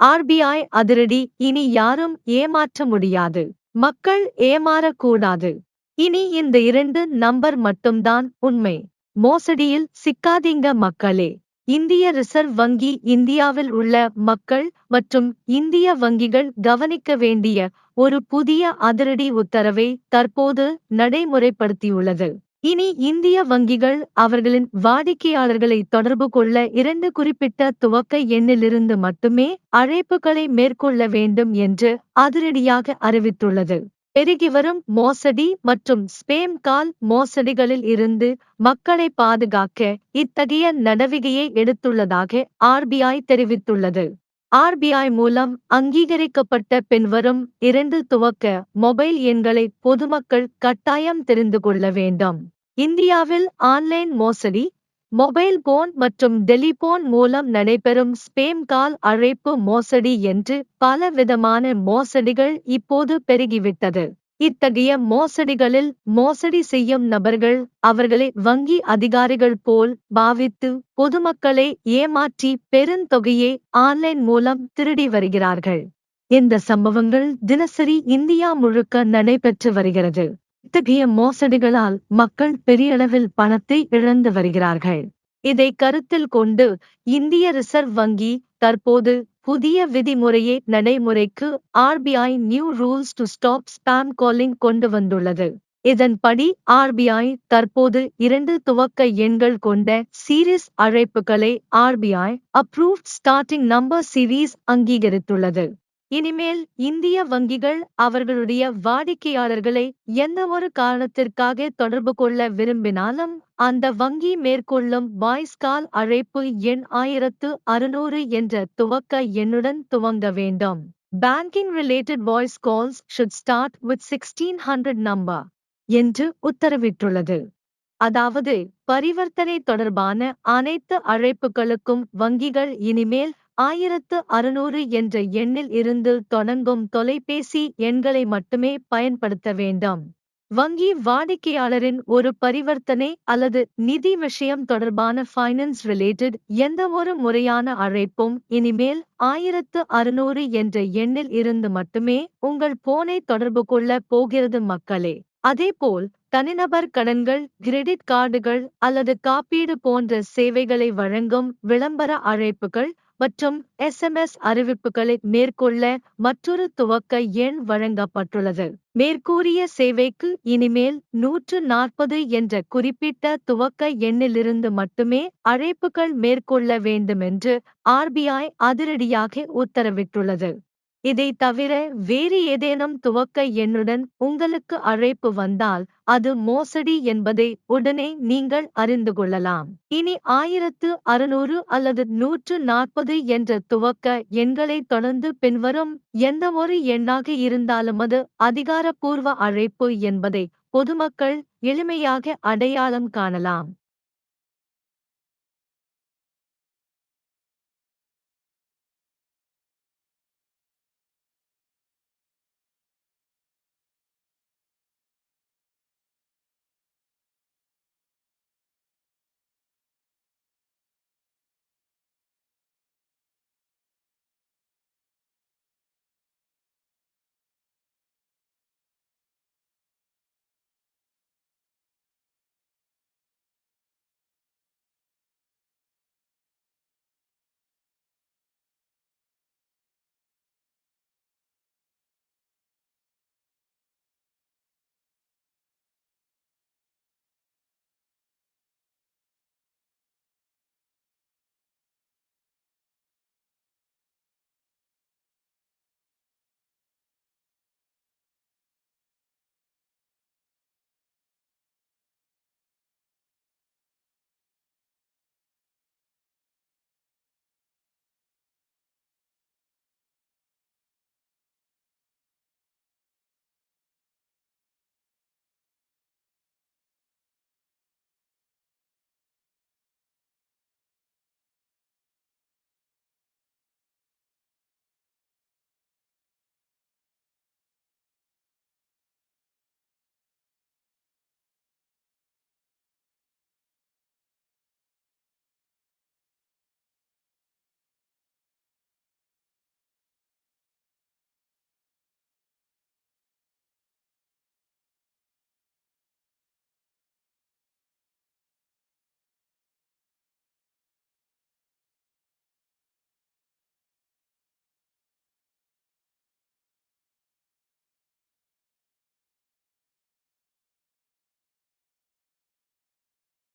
RBI அதிரடி. இனி யாரும் ஏமாற்ற முடியாது. மக்கள் ஏமாறக்கூடாது. இனி இந்த இரண்டு நம்பர் மட்டும்தான் உண்மை. மோசடியில் சிக்காதீங்க மக்களே. இந்திய ரிசர்வ் வங்கி இந்தியாவில் உள்ள மக்கள் மற்றும் இந்திய வங்கிகள் கவனிக்க வேண்டிய ஒரு புதிய அதிரடி உத்தரவை தற்போது நடைமுறைப்படுத்தியுள்ளது. இனி இந்திய வங்கிகள் அவர்களின் வாடிக்கையாளர்களை தொடர்பு கொள்ள இரண்டு குறிப்பிட்ட துவக்க எண்ணிலிருந்து மட்டுமே அழைப்புகளை மேற்கொள்ள வேண்டும் என்று அதிரடியாக அறிவித்துள்ளது. பெருகிவரும் மோசடி மற்றும் ஸ்பேம் கால் மோசடிகளில் இருந்து மக்களை பாதுகாக்க இத்தகைய நடவடிக்கையை எடுத்துள்ளதாக ஆர்பிஐ தெரிவித்துள்ளது. ஆர்பிஐ மூலம் அங்கீகரிக்கப்பட்ட பின்வரும் இரண்டு துவக்க மொபைல் எண்களை பொதுமக்கள் கட்டாயம் தெரிந்து கொள்ள வேண்டும். இந்தியாவில் ஆன்லைன் மோசடி மொபைல் போன் மற்றும் டெலிபோன் மூலம் நடைபெறும் ஸ்பேம் கால் அழைப்பு மோசடி என்று பல விதமான மோசடிகள் இப்போது பெருகிவிட்டது. இத்தகைய மோசடிகளில் மோசடி செய்யும் நபர்கள் அவர்களை வங்கி அதிகாரிகள் போல் பாவித்து பொதுமக்களை ஏமாற்றி பெருந்தொகையை ஆன்லைன் மூலம் திருடி வருகிறார்கள். இந்த சம்பவங்கள் தினசரி இந்தியா முழுக்க நடைபெற்று வருகிறது. இத்தகைய மோசடிகளால் மக்கள் பெரிய அளவில் பணத்தை இழந்து வருகிறார்கள். இதை கருத்தில் கொண்டு இந்திய ரிசர்வ் வங்கி தற்போது புதிய விதிமுறையை நடைமுறைக்கு RBI new rules to stop spam calling கொண்டு வந்துள்ளது. இதன்படி ஆர்பிஐ தற்போது இரண்டு துவக்க எண்கள் கொண்ட சீரீஸ் அழைப்புகளை RBI approved starting number series அங்கீகரித்துள்ளது. இனிமேல் இந்திய வங்கிகள் அவர்களுடைய வாடிக்கையாளர்களை எந்தவொரு காரணத்திற்காக தொடர்பு கொள்ள விரும்பினாலும் அந்த வங்கி மேற்கொள்ளும் வாய்ஸ் கால் அழைப்பு எண் ஆயிரத்து அறுநூறு என்ற துவக்க எண்ணுடன் துவங்க வேண்டும். Banking related voice calls should start with sixteen hundred number என்று உத்தரவிட்டுள்ளது. அதாவது பரிவர்த்தனை தொடர்பான அனைத்து அழைப்புகளுக்கும் வங்கிகள் இனிமேல் ஆயிரத்து அறுநூறு என்ற எண்ணில் இருந்து தொடங்கும் தொலைபேசி எண்களை மட்டுமே பயன்படுத்த வேண்டாம். வங்கி வாடிக்கையாளரின் ஒரு பரிவர்த்தனை அல்லது நிதி விஷயம் தொடர்பான ஃபைனான்ஸ் ரிலேட்டட் எந்தவொரு முறையான அழைப்பும் இனிமேல் ஆயிரத்து அறுநூறு என்ற எண்ணில் இருந்து மட்டுமே உங்கள் போனை தொடர்பு கொள்ள போகிறது மக்களே. அதேபோல் தனிநபர் கடன்கள் கிரெடிட் கார்டுகள் அல்லது காப்பீடு போன்ற சேவைகளை வழங்கும் விளம்பர அழைப்புகள் மற்றும் எஸ்எம்எஸ் அறிவிப்புகளை மேற்கொள்ள மற்றொரு துவக்க எண் வழங்கப்பட்டுள்ளது. மேற்கூறிய சேவைக்கு இனிமேல் நூற்று நாற்பது என்ற குறிப்பிட்ட துவக்க எண்ணிலிருந்து மட்டுமே அழைப்புகள் மேற்கொள்ள வேண்டுமென்று ஆர்பிஐ அதிரடியாக உத்தரவிட்டுள்ளது. இதை தவிர வேறு ஏதேனும் துவக்க எண்ணுடன் உங்களுக்கு அழைப்பு வந்தால் அது மோசடி என்பதை உடனே நீங்கள் அறிந்து கொள்ளலாம். இனி ஆயிரத்து அறுநூறு அல்லது நூற்று நாற்பது என்ற துவக்க எண்களை தொடர்ந்து பின்வரும் எந்தவொரு எண்ணாக இருந்தாலும் அது அதிகாரப்பூர்வ அழைப்பு என்பதை பொதுமக்கள் எளிமையாக அடையாளம் காணலாம்.